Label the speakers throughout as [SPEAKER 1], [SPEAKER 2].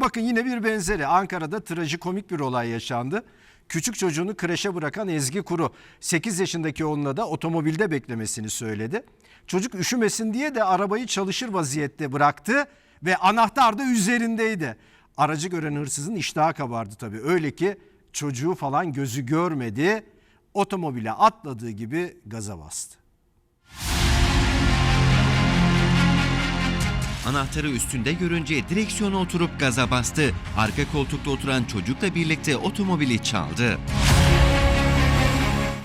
[SPEAKER 1] Bakın yine bir benzeri Ankara'da trajikomik bir olay yaşandı. Küçük çocuğunu kreşe bırakan Ezgi Kuru 8 yaşındaki oğluna da otomobilde beklemesini söyledi. Çocuk üşümesin diye de arabayı çalışır vaziyette bıraktı ve anahtar da üzerindeydi. Aracı gören hırsızın iştahı kabardı tabii. Öyle ki çocuğu falan gözü görmedi. Otomobile atladığı gibi gaza bastı.
[SPEAKER 2] Anahtarı üstünde görünce direksiyona oturup gaza bastı. Arka koltukta oturan çocukla birlikte otomobili çaldı.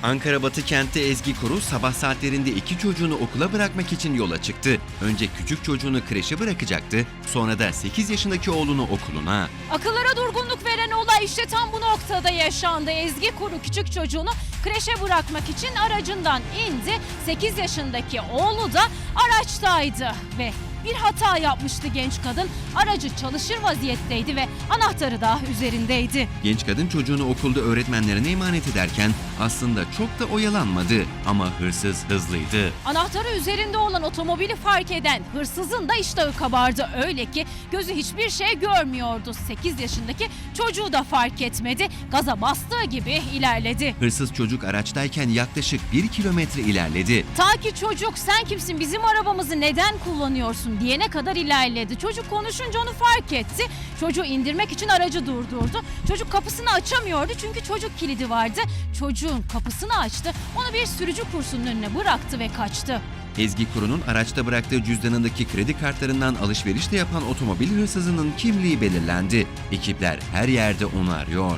[SPEAKER 2] Ankara Batı kentte Ezgi Kuru sabah saatlerinde iki çocuğunu okula bırakmak için yola çıktı. Önce küçük çocuğunu kreşe bırakacaktı, sonra da 8 yaşındaki oğlunu okuluna.
[SPEAKER 3] Akıllara durgunluk veren olay işte tam bu noktada yaşandı. Ezgi Kuru küçük çocuğunu kreşe bırakmak için aracından indi. 8 yaşındaki oğlu da araçtaydı ve bir hata yapmıştı genç kadın. Aracı çalışır vaziyetteydi ve anahtarı da üzerindeydi.
[SPEAKER 2] Genç kadın çocuğunu okulda öğretmenlerine emanet ederken aslında çok da oyalanmadı ama hırsız hızlıydı.
[SPEAKER 3] Anahtarı üzerinde olan otomobili fark eden hırsızın da iştahı kabardı. Öyle ki gözü hiçbir şey görmüyordu. 8 yaşındaki çocuğu da fark etmedi. Gaza bastığı gibi ilerledi.
[SPEAKER 2] Hırsız çocuk araçtayken yaklaşık 1 kilometre ilerledi.
[SPEAKER 3] Ta ki çocuk sen kimsin bizim arabamızı neden kullanıyorsun diyene kadar ilerledi. Çocuk konuşunca onu fark etti. Çocuğu indirmek için aracı durdurdu. Çocuk kapısını açamıyordu çünkü çocuk kilidi vardı. Çocuğun kapısını açtı. Onu bir sürücü kursunun önüne bıraktı ve kaçtı.
[SPEAKER 2] Ezgi Kuru'nun araçta bıraktığı cüzdanındaki kredi kartlarından alışveriş de yapan otomobil hırsızının kimliği belirlendi. Ekipler her yerde onu arıyor.